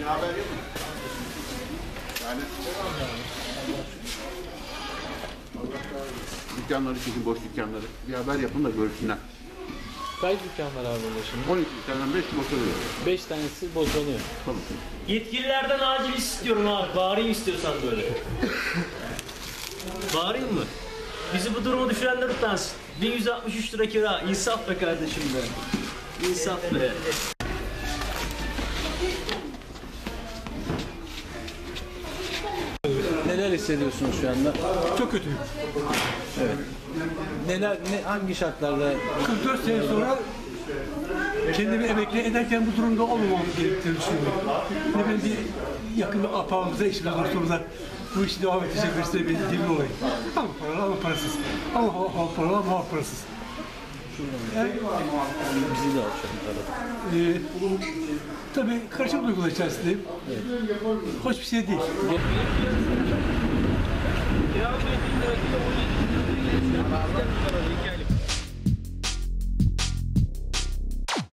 Bir haber yapın. Yani dükkanları çekin, boş dükkanları. Bir haber yapın da görsünler. Kaç dükkan var abi burada şimdi? 12 dükkandan 5 boşalıyor. 5 tanesi boşalıyor. Tabii. Yetkililerden acil iş istiyorum abi. Bağırayım istiyorsan böyle. Bağırayım mı? Bizi bu duruma düşürenler utansın. 1163 lira kira. İnsaf be kardeşim be. İnsaf be. Neler hissediyorsunuz şu anda? Çok kötüyüm. Neler, ne, hangi şartlarda 44 sene sonra kendimi emekli ederken bu durumda olmamam gerektiğini düşünüyorum. Ne ben bir yakın bir apağımıza, işimiz dostumuza bu işi devam edecek birisi beni devir olayım. Ama paralı ama parasız. Ama hal paralı ama parasız. Bizi de Ee, tabii karışık duygular içerisindeyim. Hoş bir şey değil.